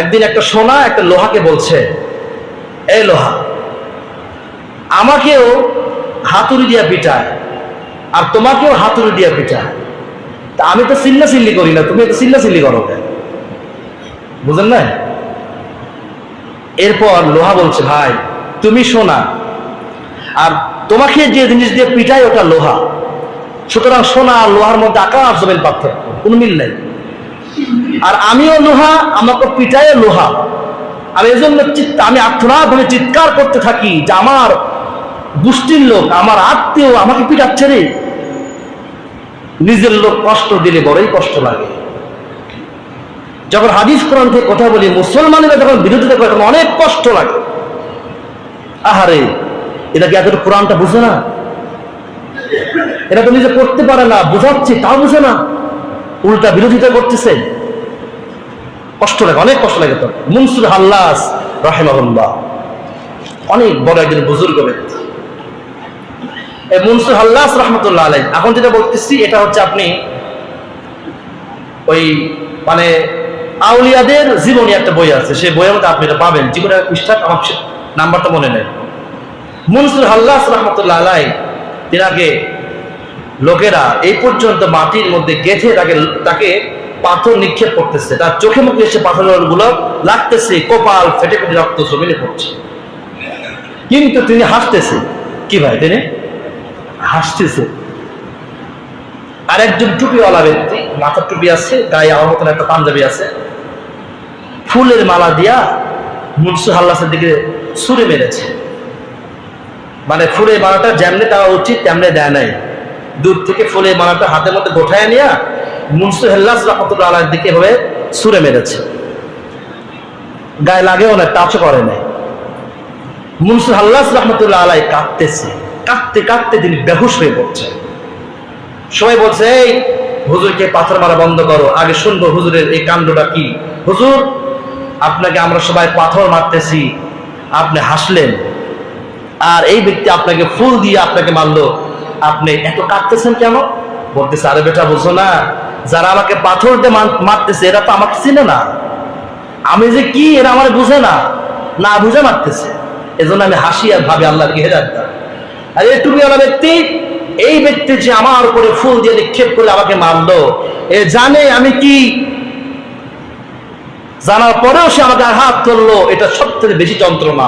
একদিন একটা সোনা একটা লোহাকে বলছে এ লোহা, আমাকেও হাতুড়ি দিয়া পিটায় আর তোমাকেও হাতুড়ি দিয়া পিটায়। তা আমি তো চিল্লা চিল্লি করি না, তুমি তো চিল্লা চিল্লি করো? বুঝলেন না এরপর লোহা বলছে, ভাই, তুমি সোনা আর তোমাকে যে জিনিস দিয়ে পিটায় ওটা লোহা। সুতরাং সোনা আর লোহার মধ্যে আকাশ জমিন পার্থক্য, কোনো মিল নেই। আর আমিও লোহা, আমাকে পিটায় লোহা। আর এই জন্য আমি আত্মনাথ ভাবে চিৎকার করতে থাকি যে আমার গোষ্ঠীর লোক, আমার আত্মীয় আমাকে পিটাচ্ছে রে। নিজের লোক কষ্ট দিলে বড়ই কষ্ট লাগে। যখন হাদিস কোরআন থেকে কথা বলি, মুসলমানেরা যখন বিরোধিতা করে, তখন অনেক কষ্ট লাগে। আহারে, এটা কি এতটা কোরআনটা বুঝে না? এটা তো নিজে করতে পারে না, বুঝাচ্ছি, তাও বুঝে না। উল্টা বিরোধিতা করতেছে। কষ্ট লাগে, অনেক কষ্ট লাগে তো মুনসুর হাল্লাস রাহেমাহুল্লাহ। অনেক বড় একজন বুজুর্গ ব্যক্তি। মুনসুর হাল্লাস রহমতুল্লাহ আলাই এখন যেটা বলতেছি, এটা হচ্ছে আপনি ওই মানে আউলিয়াদের জীবনী একটা বই আছে, সেই বইয়ের মধ্যে আপনি এটা পাবেন। জীবনের পৃষ্ঠা আমার নাম্বারটা মনে নেই। মুনসুর হাল্লাস রহমতুল্লাহ আলাই তিনাকে লোকেরা এই পর্যন্ত মাটির মধ্যে গেঁথে তাকে তাকে পাথর নিক্ষেপ করতেছে। তার চোখে মুখে এসে পাথরেরগুলো লাগতেছে, কপাল, ফেটে ফেটে রক্ত জমিনে পড়ছে। কিন্তু তিনি হাসতেছে। কি ভাই তিনি? হাসতেছে। আর একজন টুপিওয়ালা ব্যক্তি, মাথার টুপি আছে, গায়ে আমার মতন একটা পাঞ্জাবি আছে, ফুলের মালা দিয়া মুনসুর হাল্লাসের দিকে ছুড়ে মেরেছে। মানে ফুলের মালাটা যেমনি দেওয়া উচিত, তেমনি দেয় নাই। দূর থেকে ফুলের মালাটা হাতের মধ্যে গোঠায় নিয়ে হেল্লাস রহমতুল্লাহ দিকে হয়ে ছুড়ে মেরেছে। গায়ে লাগেও না, টাচও করে নাই। হাল্লাস রহমতুল্লাহ আলাই কাঁদতেছে। কাঁদতে কাঁদতে তিনি বেহুশ হয়ে পড়ছেন সবাই বলছে, এই হুজুরকে পাথর মারা বন্ধ করো। আগে শুনব হুজুরের এই কাণ্ডটা কি? হুজুর, আপনাকে আমরা সবাই পাথর মারতেছি। আপনি হাসলেন। আর এই ব্যক্তি আপনাকে ফুল দিয়ে আপনাকে মারলো। আপনি এত কাঁদতেছেন কেন? বলতেছে, আরে বেটা, বুঝো না। যারা আমাকে পাথর দিয়ে মারতেছে, এরা তো আমাকে চিনে না। আমি যে কি, এরা আমার বুঝে না। না বুঝে মারতেছে। এজন্য আমি হাসি আর ভাবে আল্লাহকে দাও আর এই টুপিওয়ালা ব্যক্তি? এই ব্যক্তি যে আমার উপরে ফুল দিয়ে নিক্ষেপ করে আমাকে মারলো। এ জানে আমি কি? জানার পরেও সে আমাকে আঘাত করল। এটা সব থেকে বেশি যন্ত্রণা।